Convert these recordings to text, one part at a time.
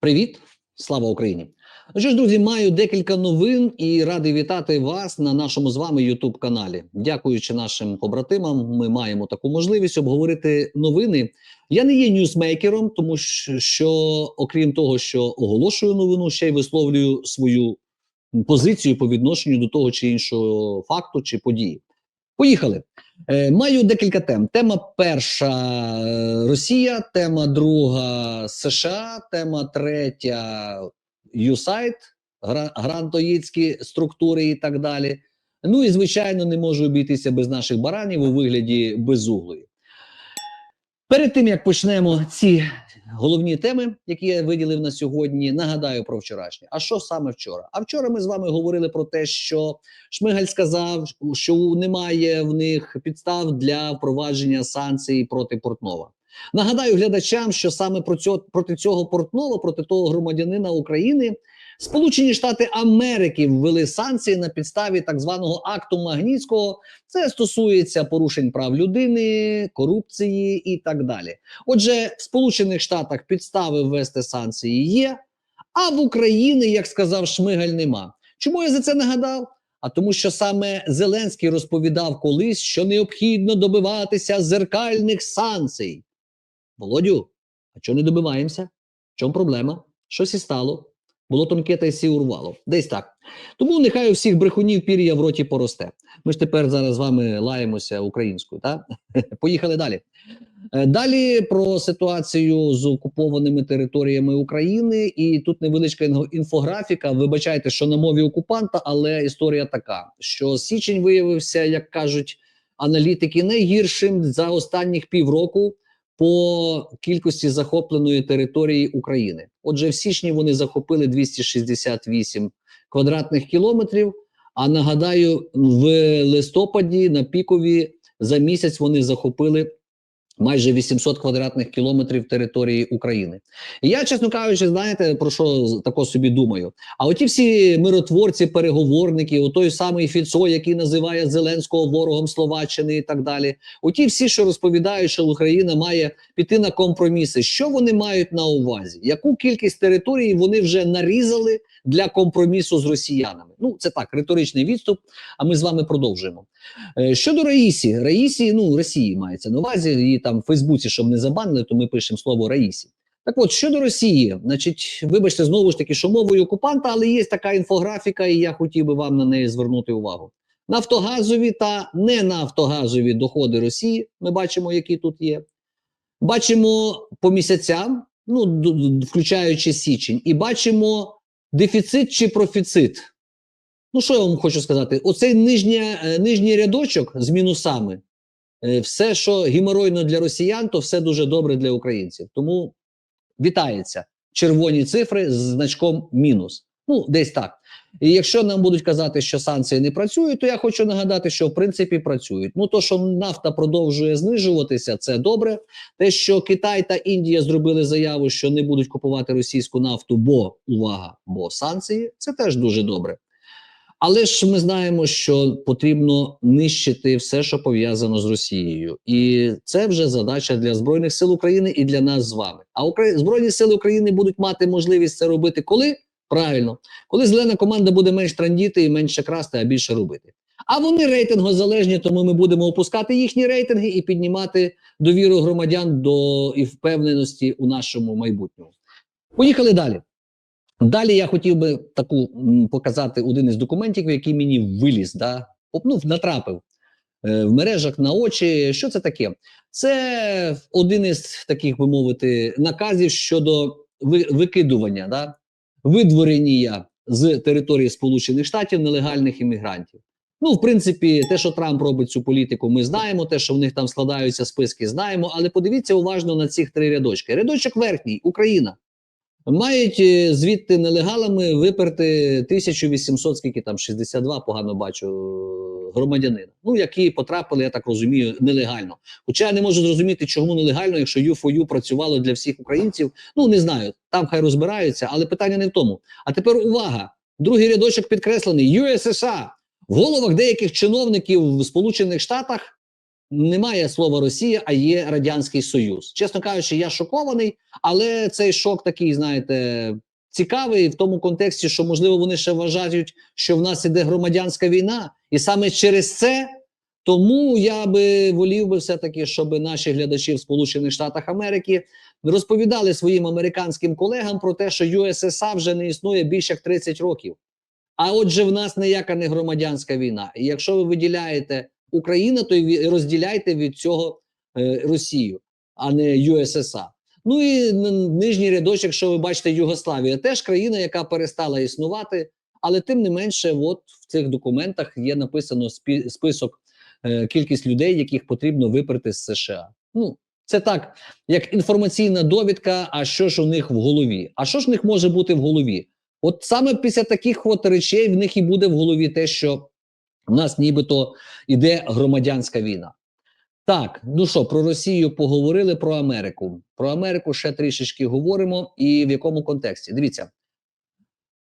Привіт, слава Україні! Що ж, друзі, маю декілька новин і радий вітати вас на нашому з вами youtube каналі. Дякуючи нашим побратимам, ми маємо таку можливість обговорити новини. Я не є ньюсмейкером, тому що, окрім того, що оголошую новину, ще й висловлюю свою позицію по відношенню до того чи іншого факту чи події. Поїхали. Е, Маю декілька тем. Тема перша Росія, тема друга США, тема третя гра, грантоїдські структури і так далі. Ну і звичайно, не можу обійтися без наших баранів у вигляді безуглої. Перед тим як почнемо ці головні теми, які я виділив на сьогодні, нагадаю про вчорашнє. А що саме вчора? А вчора ми з вами говорили про те, що Шмигаль сказав, що немає в них підстав для впровадження санкцій проти Портнова. Нагадаю глядачам, що саме про цього, проти цього Портнова, проти того громадянина України, Сполучені Штати Америки ввели санкції на підставі так званого акту Магнітського. Це стосується порушень прав людини, корупції і так далі. Отже, в Сполучених Штатах підстави ввести санкції є, а в Україні, як сказав Шмигаль, нема. Чому я за це нагадав? А тому, що саме Зеленський розповідав колись, що необхідно добиватися зеркальних санкцій. Володю, а чого не добиваємося? В чому проблема? Щось і стало. Було тонке та й сі урвало. Десь так. Тому нехай у всіх брехунів пір'я в роті поросте. Ми ж тепер зараз з вами лаємося українською. так? Поїхали далі. Е, Далі про ситуацію з окупованими територіями України, і тут невеличка інфографіка. Вибачайте, що на мові окупанта, але історія така: що січень виявився, як кажуть аналітики, найгіршим за останніх півроку по кількості захопленої території України. Отже, в січні вони захопили 268 квадратних кілометрів. А нагадаю, в листопаді на пікові за місяць вони захопили майже 800 квадратних кілометрів території України. І я, чесно кажучи, знаєте, про що тако собі думаю? А оті всі миротворці, переговорники, о той самий Фіцо, який називає Зеленського ворогом Словаччини і так далі. Оті всі, що розповідають, що Україна має піти на компроміси. Що вони мають на увазі? Яку кількість території вони вже нарізали для компромісу з росіянами? Ну, це так, риторичний відступ. А ми з вами продовжуємо. Е, щодо Раїсі, Раїсі, ну Росії мається на увазі, її там в Фейсбуці, щоб не забанили, то ми пишемо слово Раїсі. Так от щодо Росії, значить, вибачте, знову ж таки, що мовою окупанта, але є така інфографіка, і я хотів би вам на неї звернути увагу. Нафтогазові та не нафтогазові доходи Росії. Ми бачимо, які тут є. Бачимо по місяцям, ну включаючи січень, і бачимо дефіцит чи профіцит. Ну, що я вам хочу сказати? Оцей нижній, нижній рядочок з мінусами, е, все, що геморойно для росіян, то все дуже добре для українців. Тому вітається червоні цифри з значком мінус. Ну, десь так. І якщо нам будуть казати, що санкції не працюють, то я хочу нагадати, що в принципі працюють. Ну то, що нафта продовжує знижуватися, це добре. Те, що Китай та Індія зробили заяву, що не будуть купувати російську нафту, бо увага, бо санкції, це теж дуже добре. Але ж ми знаємо, що потрібно нищити все, що пов'язано з Росією, і це вже задача для збройних сил України і для нас з вами. А Украї... збройні сили України будуть мати можливість це робити коли правильно, коли зелена команда буде менш трандіти і менше красти, а більше робити. А вони рейтингозалежні, тому ми будемо опускати їхні рейтинги і піднімати довіру громадян до і впевненості у нашому майбутньому. Поїхали далі. Далі я хотів би таку показати один із документів, який мені виліз, да, ну, натрапив е, в мережах на очі. Що це таке? Це один із таких би мовити наказів щодо викидування, да, видворення з території Сполучених Штатів нелегальних іммігрантів. Ну, в принципі, те, що Трамп робить цю політику, ми знаємо. Те, що в них там складаються списки, знаємо. Але подивіться уважно на ці три рядочки. Рядочок верхній Україна мають е, звідти нелегалами виперти 1800, скільки там 62, погано бачу громадянина. Ну які потрапили, я так розумію, нелегально. Хоча я не можу зрозуміти, чому нелегально, якщо U4U працювало для всіх українців. Ну не знаю, там хай розбираються, але питання не в тому. А тепер увага! Другий рядочок підкреслений USSR. в головах деяких чиновників в Сполучених Штатах немає слова Росія, а є Радянський Союз. Чесно кажучи, я шокований, але цей шок такий, знаєте, цікавий в тому контексті, що можливо вони ще вважають, що в нас іде громадянська війна, і саме через це. Тому я би волів би все-таки, щоб наші глядачі в Сполучених Штатах Америки розповідали своїм американським колегам про те, що USSR вже не існує більше як 30 років. А отже, в нас ніяка не громадянська війна. І якщо ви виділяєте Україну, то розділяйте від цього е, Росію, а не USSR. Ну і нижній рядочок, що ви бачите, Югославія теж країна, яка перестала існувати, але тим не менше, от в цих документах є написано список е, кількість людей, яких потрібно виперти з США. Ну це так, як інформаційна довідка. А що ж у них в голові? А що ж в них може бути в голові? От саме після таких от речей в них і буде в голові те, що в нас нібито іде громадянська війна. Так, ну що, про Росію поговорили про Америку. Про Америку ще трішечки говоримо, і в якому контексті. Дивіться.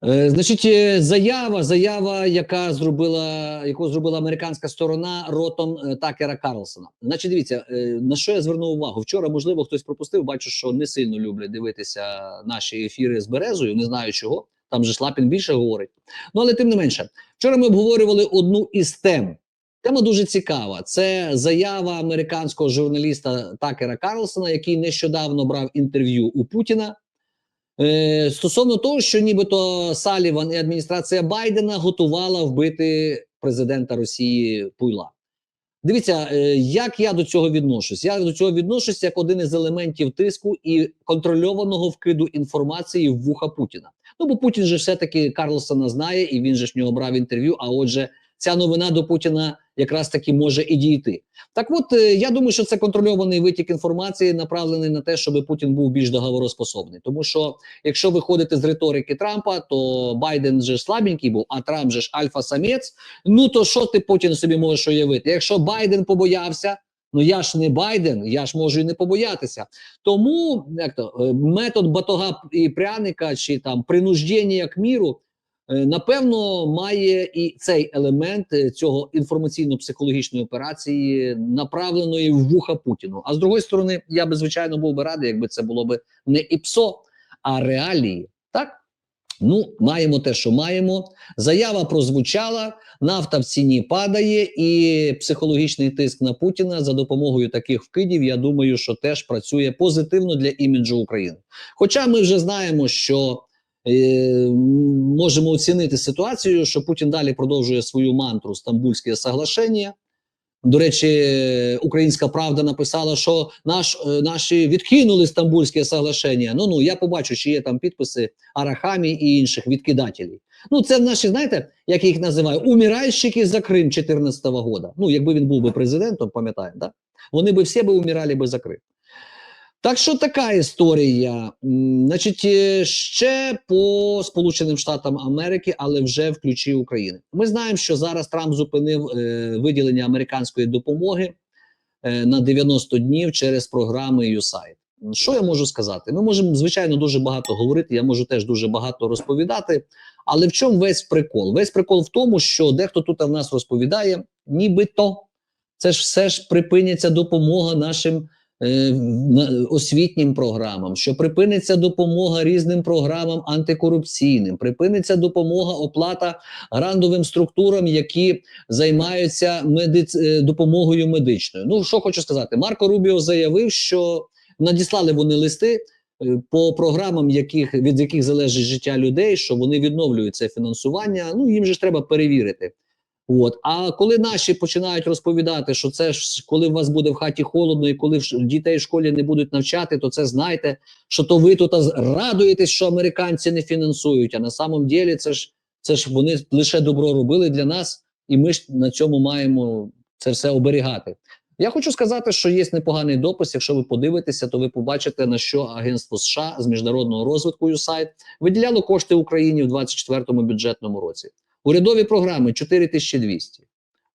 Е, Значить, е, заява, заява, яка зробила, яку зробила американська сторона ротом е, Такера Карлсона. Значить, дивіться, е, на що я звернув увагу. Вчора, можливо, хтось пропустив. Бачу, що не сильно люблять дивитися наші ефіри з березою. Не знаю чого. Там же Шлапін більше говорить. Ну але тим не менше, вчора ми обговорювали одну із тем. Тема дуже цікава. Це заява американського журналіста Такера Карлсона, який нещодавно брав інтерв'ю у Путіна. Е, Стосовно того, що нібито Саліван і адміністрація Байдена готувала вбити президента Росії Пуйла. Дивіться, е, як я до цього відношусь. Я до цього відношусь як один із елементів тиску і контрольованого вкиду інформації в вуха Путіна. Ну бо Путін же все-таки Карлсона знає, і він же ж в нього брав інтерв'ю. А отже, ця новина до Путіна якраз таки може і дійти. Так, от е, я думаю, що це контрольований витік інформації, направлений на те, щоб Путін був більш договороспособний. Тому що якщо виходити з риторики Трампа, то Байден же слабенький був, а Трамп же ж альфа-самець. Ну то що ти Путін собі можеш уявити? Якщо Байден побоявся. Ну я ж не Байден, я ж можу і не побоятися. Тому як то е, метод батога і пряника чи там принуждення к міру Е, напевно, має і цей елемент е, цього інформаційно-психологічної операції, направленої в вуха Путіну. А з другої сторони, я би звичайно був би радий, якби це було би не ІПСО, а реалії. Так ну маємо те, що маємо. Заява прозвучала, нафта в ціні падає, і психологічний тиск на Путіна за допомогою таких вкидів. Я думаю, що теж працює позитивно для іміджу України. Хоча ми вже знаємо, що Е, можемо оцінити ситуацію, що Путін далі продовжує свою мантру Стамбульське соглашення. До речі, Українська Правда написала, що наш, е, наші відкинули Стамбульське соглашення. Ну ну я побачу, чи є там підписи Арахамі і інших відкидателів. Ну, це наші, знаєте, як їх називаю, умиральщики за Крим 2014 года. Ну, якби він був би президентом, пам'ятаємо, да? вони би всі би умирали би за Крим. Так що така історія. Значить, е, ще по Сполученим Штатам Америки, але вже в ключі України. Ми знаємо, що зараз Трамп зупинив е, виділення американської допомоги е, на 90 днів через програми USAID. Що я можу сказати? Ми можемо звичайно дуже багато говорити. Я можу теж дуже багато розповідати. Але в чому весь прикол? Весь прикол в тому, що дехто тут в нас розповідає, нібито це ж все ж припиняться допомога нашим. Е, освітнім програмам, що припиниться допомога різним програмам антикорупційним, припиниться допомога оплата грандовим структурам, які займаються медиц... Е, допомогою медичною. Ну що хочу сказати, Марко Рубіо заявив, що надіслали вони листи. Е, по програмам, яких від яких залежить життя людей, що вони відновлюють це фінансування. Ну їм же ж треба перевірити. От а коли наші починають розповідати, що це ж коли у вас буде в хаті холодно, і коли дітей в школі не будуть навчати, то це знайте, що то ви тут радуєтесь, що американці не фінансують. А на самом ділі це ж це ж вони лише добро робили для нас, і ми ж на цьому маємо це все оберігати. Я хочу сказати, що є непоганий допис. Якщо ви подивитеся, то ви побачите на що агентство США з міжнародного розвитку USAID виділяло кошти Україні в 2024 бюджетному році. Урядові програми 4200,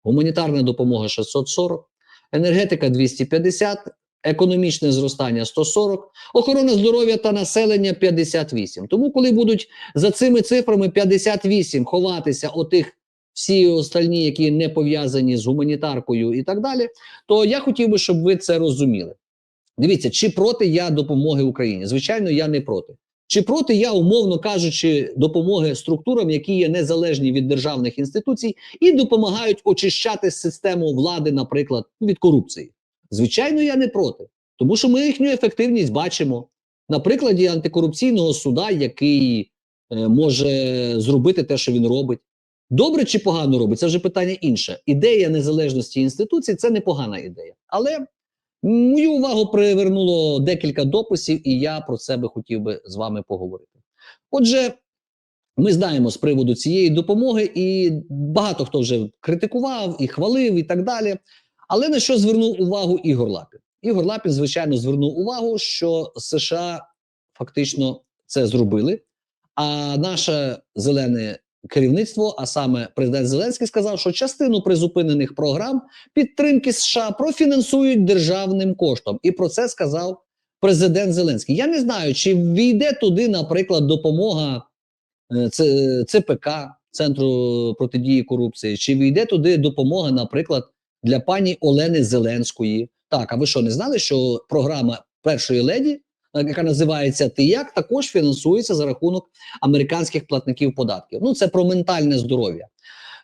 гуманітарна допомога 640, енергетика 250, економічне зростання 140, охорона здоров'я та населення 58. Тому, коли будуть за цими цифрами 58 ховатися отих всі остальні, які не пов'язані з гуманітаркою і так далі, то я хотів би, щоб ви це розуміли. Дивіться, чи проти я допомоги Україні? Звичайно, я не проти. Чи проти я, умовно кажучи, допомоги структурам, які є незалежні від державних інституцій, і допомагають очищати систему влади, наприклад, від корупції? Звичайно, я не проти, тому що ми їхню ефективність бачимо на прикладі антикорупційного суда, який е, може зробити те, що він робить. Добре чи погано робить, це вже питання інше. Ідея незалежності інституцій це непогана ідея. Але мою увагу привернуло декілька дописів, і я про це би хотів би з вами поговорити. Отже, ми знаємо з приводу цієї допомоги, і багато хто вже критикував і хвалив, і так далі. Але на що звернув увагу Ігор Лапін? Ігор Лапін, звичайно, звернув увагу, що США фактично це зробили. А наше зелене керівництво, а саме президент Зеленський, сказав, що частину призупинених програм підтримки США профінансують державним коштом. І про це сказав президент Зеленський. Я не знаю, чи війде туди, наприклад, допомога е, ЦПК, Центру протидії корупції, чи війде туди допомога, наприклад, для пані Олени Зеленської. Так, а ви що не знали, що програма першої леді, е, яка називається Ти як, також фінансується за рахунок американських платників податків. Ну, це про ментальне здоров'я.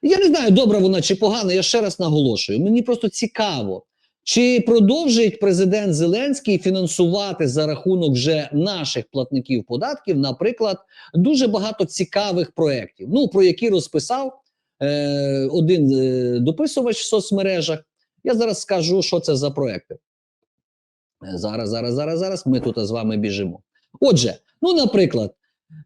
Я не знаю, добра вона чи погана. Я ще раз наголошую. Мені просто цікаво, чи продовжить президент Зеленський фінансувати за рахунок вже наших платників податків, наприклад, дуже багато цікавих проєктів, ну про які розписав е, один е, дописувач в соцмережах. Я зараз скажу, що це за проекти. Зараз, зараз, зараз, зараз. Ми тут з вами біжимо. Отже, ну, наприклад,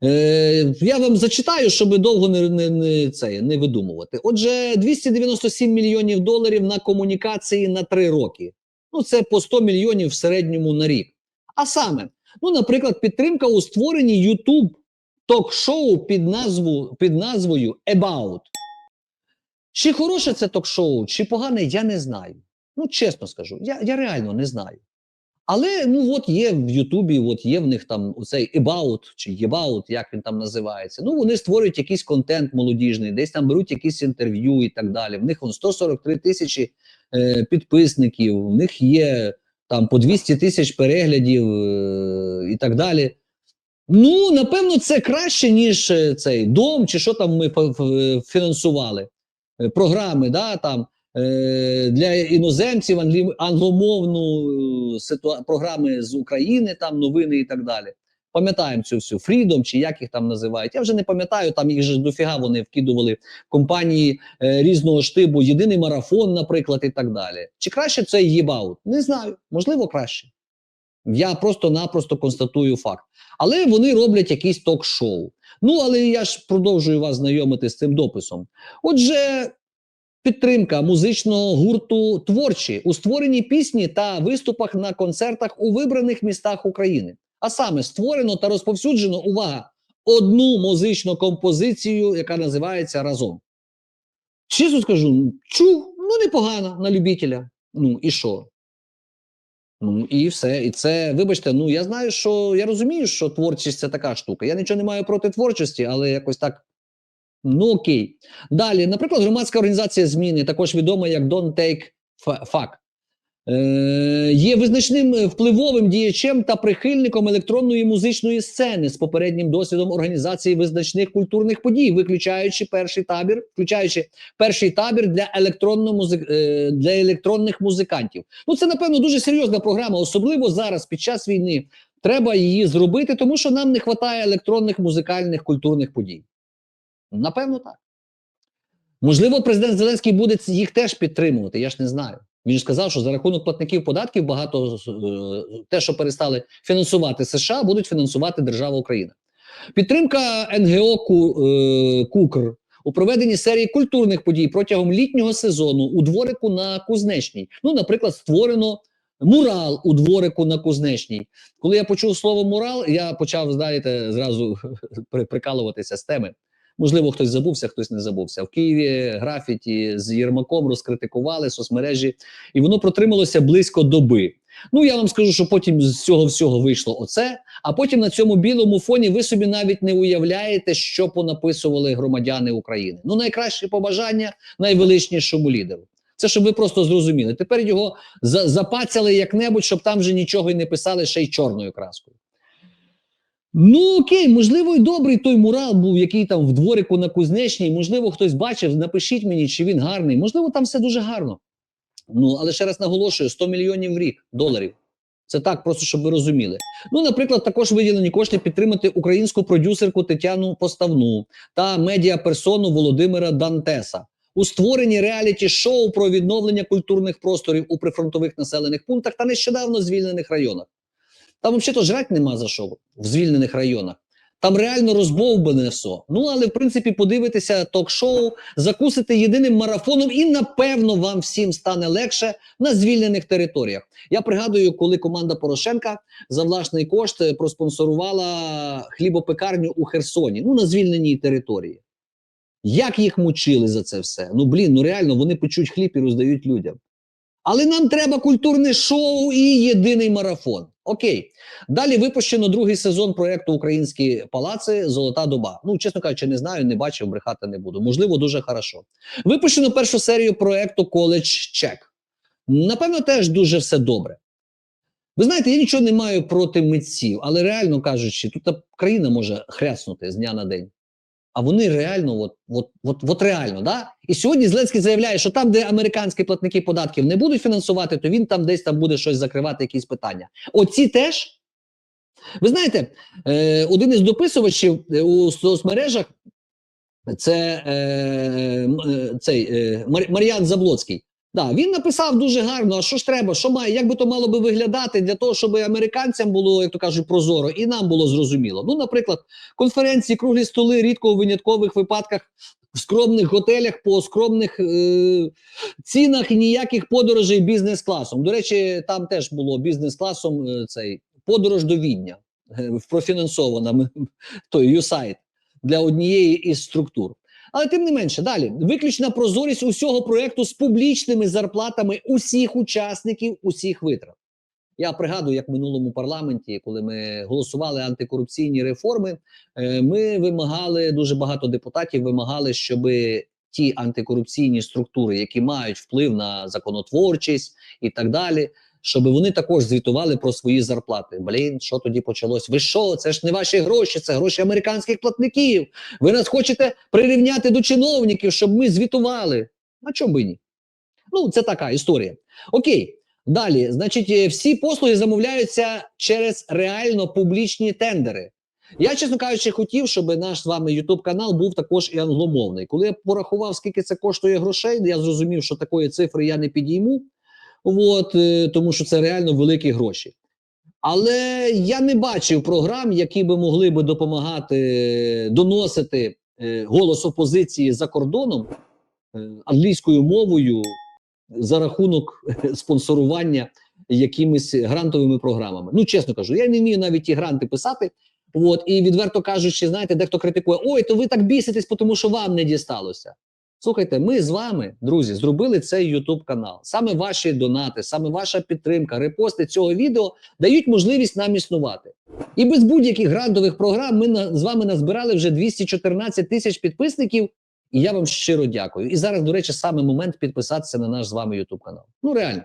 е, я вам зачитаю, щоб довго не, не, не, це, не видумувати. Отже, 297 мільйонів доларів на комунікації на 3 роки. Ну, це по 100 мільйонів в середньому на рік. А саме, ну, наприклад, підтримка у створенні YouTube ток-шоу під, назву, під назвою About. Чи хороше це ток-шоу, чи погане, я не знаю. Ну, чесно скажу, я, я реально не знаю. Але ну от є в Ютубі, от є в них там оцей About чи About, як він там називається. Ну вони створюють якийсь контент молодіжний, десь там беруть якісь інтерв'ю і так далі. В них вон 143 тисячі е, підписників, в них є там по 200 тисяч переглядів е, і так далі. Ну, напевно, це краще, ніж е, цей дом, чи що там ми фінансували. Е, Програми, да, там для іноземців англомовну е, ситуа, програми з України, там новини і так далі. Пам'ятаємо цю всю Freedom, чи як їх там називають. Я вже не пам'ятаю, там їх же дофіга вони вкидували компанії е, різного штибу, єдиний марафон, наприклад, і так далі. Чи краще це єбаут? Не знаю, можливо, краще. Я просто-напросто констатую факт. Але вони роблять якийсь ток-шоу. Ну, але я ж продовжую вас знайомити з цим дописом. Отже, підтримка музичного гурту творчі у створенні пісні та виступах на концертах у вибраних містах України. А саме створено та розповсюджено увага одну музичну композицію, яка називається Разом. Чесно скажу, чув, ну непогано на любителя. Ну і що? Ну і все. І це, вибачте, ну я знаю, що я розумію, що творчість це така штука. Я нічого не маю проти творчості, але якось так. Ну окей. Далі, наприклад, громадська організація зміни, також відома як Don't Take Fuck, е, є визначним е, впливовим діячем та прихильником електронної музичної сцени з попереднім досвідом організації визначних культурних подій, виключаючи перший табір, включаючи перший табір для електронно е, для електронних музикантів. Ну це напевно дуже серйозна програма, особливо зараз під час війни. Треба її зробити, тому що нам не вистачає електронних музикальних культурних подій. Напевно, так. Можливо, президент Зеленський буде їх теж підтримувати. Я ж не знаю. Він ж сказав, що за рахунок платників податків багато е, те, що перестали фінансувати США, будуть фінансувати держава Україна. Підтримка НГО е, Кукр у проведенні серії культурних подій протягом літнього сезону у дворику на Кузнечній. Ну, наприклад, створено мурал у дворику на Кузнечній. Коли я почув слово мурал, я почав, знаєте, зразу прикалуватися з теми. Можливо, хтось забувся, хтось не забувся. В Києві графіті з Єрмаком розкритикували соцмережі, і воно протрималося близько доби. Ну я вам скажу, що потім з цього всього вийшло оце. А потім на цьому білому фоні ви собі навіть не уявляєте, що понаписували громадяни України. Ну, найкраще побажання найвеличнішому лідеру. Це щоб ви просто зрозуміли. Тепер його за- запацяли як-небудь, щоб там вже нічого й не писали ще й чорною краскою. Ну окей, можливо, і добрий той мурал був, який там в дворику на Кузнечній. Можливо, хтось бачив. Напишіть мені, чи він гарний. Можливо, там все дуже гарно. Ну, але ще раз наголошую: 100 мільйонів в рік доларів. Це так, просто щоб ви розуміли. Ну, наприклад, також виділені кошти підтримати українську продюсерку Тетяну Поставну та медіаперсону Володимира Дантеса у створенні реаліті-шоу про відновлення культурних просторів у прифронтових населених пунктах та нещодавно звільнених районах. Там взагалі жрать нема за що в звільнених районах. Там реально розбовбане все. Ну, але в принципі подивитися ток-шоу, закусити єдиним марафоном, і напевно вам всім стане легше на звільнених територіях. Я пригадую, коли команда Порошенка за власний кошт е, проспонсорувала хлібопекарню у Херсоні, ну на звільненій території. Як їх мучили за це все? Ну блін, ну реально вони печуть хліб і роздають людям. Але нам треба культурне шоу і єдиний марафон. Окей, далі випущено другий сезон проекту Українські палаци Золота доба. Ну, чесно кажучи, не знаю, не бачив, брехати не буду. Можливо, дуже хорошо. Випущено першу серію проекту Коледж Чек. Напевно, теж дуже все добре. Ви знаєте, я нічого не маю проти митців, але реально кажучи, тут країна може хряснути з дня на день. А вони реально, от, от, от, от реально, да? І сьогодні Зеленський заявляє, що там, де американські платники податків не будуть фінансувати, то він там десь там буде щось закривати, якісь питання. Оці теж. Ви знаєте, е, один із дописувачів е, у соцмережах це е, е, цей е, Мар'ян Заблоцький. Да, він написав дуже гарно, а що ж треба, що має, як би то мало би виглядати для того, щоб американцям було, як то кажуть, прозоро, і нам було зрозуміло. Ну, наприклад, конференції, круглі столи, рідко у виняткових випадках в скромних готелях по скромних е, цінах і ніяких подорожей бізнес-класом. До речі, там теж було бізнес-класом е, цей подорож до Відня, е, профінансована той USAID для однієї із структур. Але тим не менше, далі виключна прозорість усього проекту з публічними зарплатами усіх учасників, усіх витрат. Я пригадую, як в минулому парламенті, коли ми голосували антикорупційні реформи, е, ми вимагали дуже багато депутатів вимагали, щоб ті антикорупційні структури, які мають вплив на законотворчість і так далі, щоб вони також звітували про свої зарплати. Блін, що тоді почалось? Ви що? Це ж не ваші гроші, це гроші американських платників. Ви нас хочете прирівняти до чиновників, щоб ми звітували. А чому би ні? Ну, це така історія. Окей. Далі, значить, е, всі послуги замовляються через реально публічні тендери. Я, чесно кажучи, хотів, щоб наш з вами YouTube канал був також і англомовний. Коли я порахував, скільки це коштує грошей, я зрозумів, що такої цифри я не підійму, от, е, тому що це реально великі гроші. Але я не бачив програм, які би могли би допомагати е, доносити е, голос опозиції за кордоном англійською мовою за рахунок спонсорування якимись грантовими програмами. Ну, чесно кажу, я не вмію навіть ті гранти писати. От, і відверто кажучи, знаєте, дехто критикує: ой, то ви так біситесь, тому що вам не дісталося. Слухайте, ми з вами, друзі, зробили цей YouTube канал. Саме ваші донати, саме ваша підтримка, репости цього відео дають можливість нам існувати. І без будь-яких грантових програм ми з вами назбирали вже 214 тисяч підписників. І я вам щиро дякую. І зараз, до речі, саме момент підписатися на наш з вами YouTube канал. Ну реально.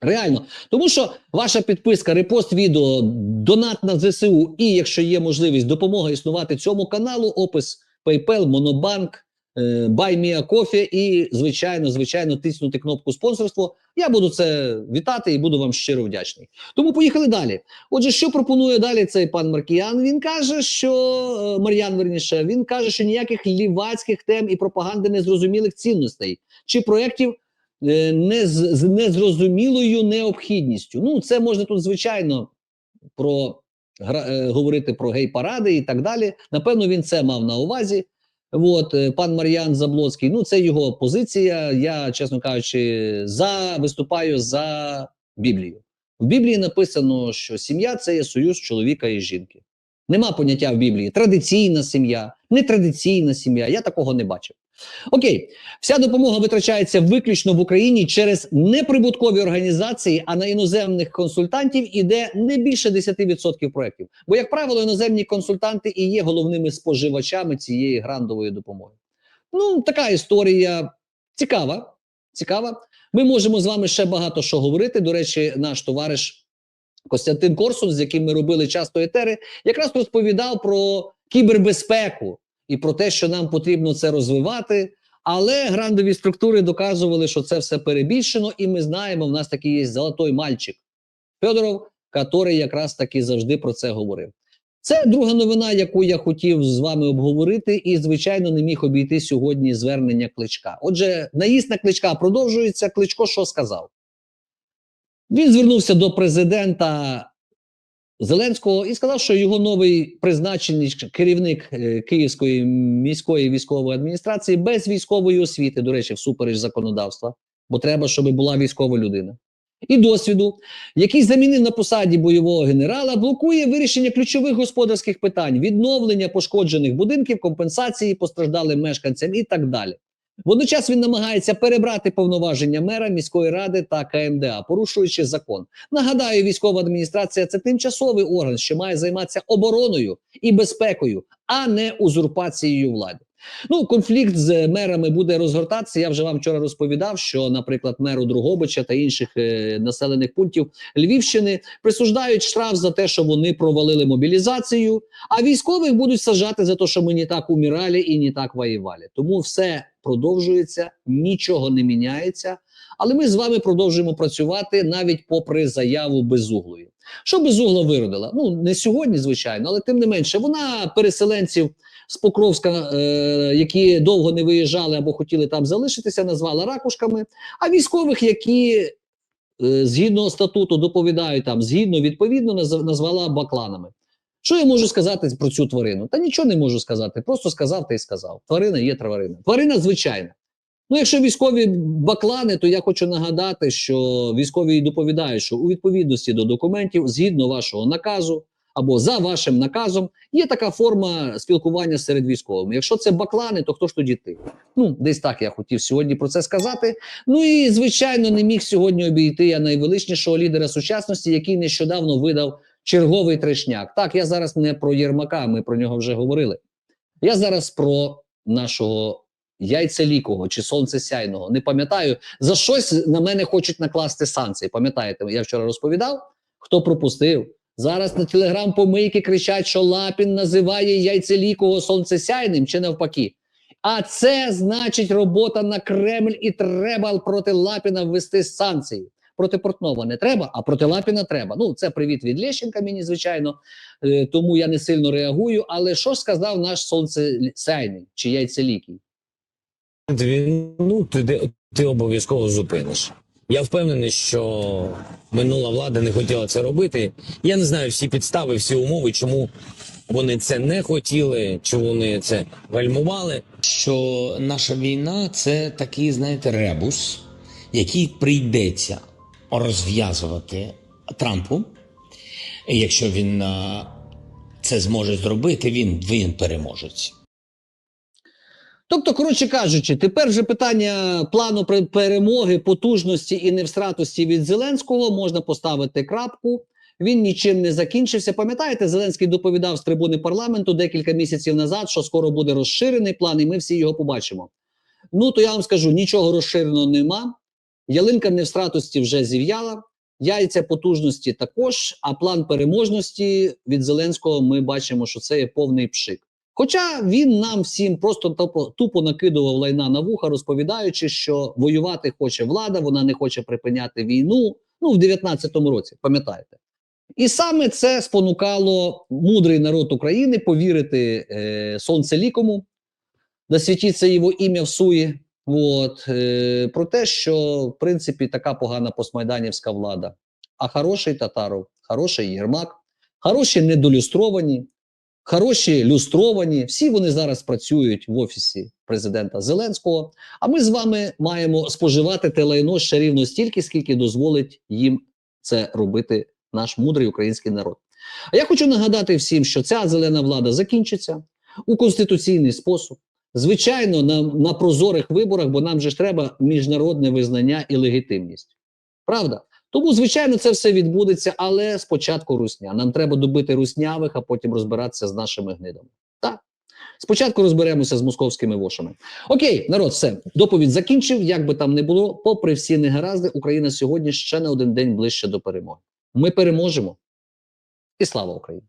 Реально, тому що ваша підписка, репост відео, донат на ЗСУ, і якщо є можливість, допомога існувати цьому каналу, опис PayPal, Monobank, е, a Coffee і, звичайно, звичайно, тиснути кнопку спонсорство. Я буду це вітати і буду вам щиро вдячний. Тому поїхали далі. Отже, що пропонує далі цей пан Маркіян? Він каже, що е, Мар'ян верніше, він каже, що ніяких лівацьких тем і пропаганди незрозумілих цінностей чи проєктів е, не з, незрозумілою необхідністю. Ну, це можна тут, звичайно, про е, говорити про гей-паради і так далі. Напевно, він це мав на увазі. От е, пан Мар'ян Заблоцький, ну це його позиція. Я, чесно кажучи, за виступаю за Біблію. В Біблії написано, що сім'я це є союз чоловіка і жінки. Нема поняття в Біблії. Традиційна сім'я, нетрадиційна сім'я. Я такого не бачив. Окей, вся допомога витрачається виключно в Україні через неприбуткові організації, а на іноземних консультантів іде не більше 10% проєктів. Бо, як правило, іноземні консультанти і є головними споживачами цієї грантової допомоги. Ну, така історія цікава. Цікава. Ми можемо з вами ще багато що говорити. До речі, наш товариш Костянтин Корсун, з яким ми робили часто етери, якраз розповідав про кібербезпеку і про те, що нам потрібно це розвивати. Але грандові структури доказували, що це все перебільшено, і ми знаємо, в нас такий є золотой мальчик Федоров, який якраз таки завжди про це говорив. Це друга новина, яку я хотів з вами обговорити, і звичайно не міг обійти сьогодні звернення кличка. Отже, наїзд на кличка продовжується. Кличко що сказав? Він звернувся до президента Зеленського і сказав, що його новий призначений керівник е, Київської міської військової адміністрації без військової освіти, до речі, всупереч законодавства, бо треба, щоб була військова людина. І досвіду, який замінив на посаді бойового генерала, блокує вирішення ключових господарських питань, відновлення пошкоджених будинків, компенсації постраждалим мешканцям і так далі. Водночас він намагається перебрати повноваження мера міської ради та КМДА, порушуючи закон. Нагадаю, військова адміністрація це тимчасовий орган, що має займатися обороною і безпекою, а не узурпацією влади. Ну, конфлікт з мерами буде розгортатися. Я вже вам вчора розповідав, що, наприклад, меру Другобича та інших е, населених пунктів Львівщини присуждають штраф за те, що вони провалили мобілізацію, а військових будуть саджати за те, що ми не так умирали і не так воювали. Тому все продовжується, нічого не міняється. Але ми з вами продовжуємо працювати навіть попри заяву безуглої. Що безугла виродила? Ну не сьогодні, звичайно, але тим не менше, вона переселенців з Покровська, е, які довго не виїжджали або хотіли там залишитися, назвала ракушками. А військових, які е, згідно статуту доповідають там, згідно відповідно, наз- назвала бакланами. Що я можу сказати про цю тварину? Та нічого не можу сказати. Просто сказав та й сказав. Тварина є тварина. Тварина звичайна. Ну, якщо військові баклани, то я хочу нагадати, що військові доповідають, що у відповідності до документів, згідно вашого наказу або за вашим наказом, є така форма спілкування серед військовими. Якщо це баклани, то хто ж тоді ти? Ну, десь так я хотів сьогодні про це сказати. Ну і звичайно, не міг сьогодні обійти я найвеличнішого лідера сучасності, який нещодавно видав черговий трешняк. Так, я зараз не про Єрмака, ми про нього вже говорили. Я зараз про нашого яйцелікого чи сонцесяйного. Не пам'ятаю, за щось на мене хочуть накласти санкції. Пам'ятаєте, я вчора розповідав, хто пропустив. Зараз на телеграм-помийки кричать, що Лапін називає яйцелікого сонцесяйним чи навпаки. А це значить робота на Кремль, і треба проти Лапіна ввести санкції. Проти Портнова не треба, а проти Лапіна треба. Ну, це привіт від Лещенка, мені звичайно, е, тому я не сильно реагую. Але що сказав наш сонцесяйний чи яйцелікий? війну ти, ти обов'язково зупиниш. Я впевнений, що минула влада не хотіла це робити. Я не знаю всі підстави, всі умови, чому вони це не хотіли, чому вони це гальмували. що наша війна це такий, знаєте, ребус, який прийдеться розв'язувати Трампу. Якщо він це зможе зробити, він, він переможець. Тобто, коротше кажучи, тепер вже питання плану перемоги, потужності і невстратості від Зеленського можна поставити крапку. Він нічим не закінчився. Пам'ятаєте, Зеленський доповідав з трибуни парламенту декілька місяців назад, що скоро буде розширений план, і ми всі його побачимо. Ну то я вам скажу: нічого розширеного нема. Ялинка невстратості вже зів'яла, яйця потужності також. А план переможності від Зеленського ми бачимо, що це є повний пшик. Хоча він нам всім просто тупо, накидував лайна на вуха, розповідаючи, що воювати хоче влада, вона не хоче припиняти війну. Ну, в 19-му році, пам'ятаєте. І саме це спонукало мудрий народ України повірити е, сонцелікому, да світиться його ім'я в суї. От, е, про те, що в принципі така погана постмайданівська влада. А хороший татаров, хороший Єрмак, хороші недолюстровані, хороші люстровані. Всі вони зараз працюють в офісі президента Зеленського. А ми з вами маємо споживати те лайно ще рівно стільки, скільки дозволить їм це робити наш мудрий український народ. А я хочу нагадати всім, що ця зелена влада закінчиться у конституційний спосіб. Звичайно, на, на прозорих виборах, бо нам же ж треба міжнародне визнання і легітимність. Правда? Тому, звичайно, це все відбудеться, але спочатку русня. Нам треба добити руснявих, а потім розбиратися з нашими гнидами. Так. Спочатку розберемося з московськими вошами. Окей, народ, все. Доповідь закінчив. Як би там не було, попри всі негаразди, Україна сьогодні ще на один день ближче до перемоги. Ми переможемо. І слава Україні!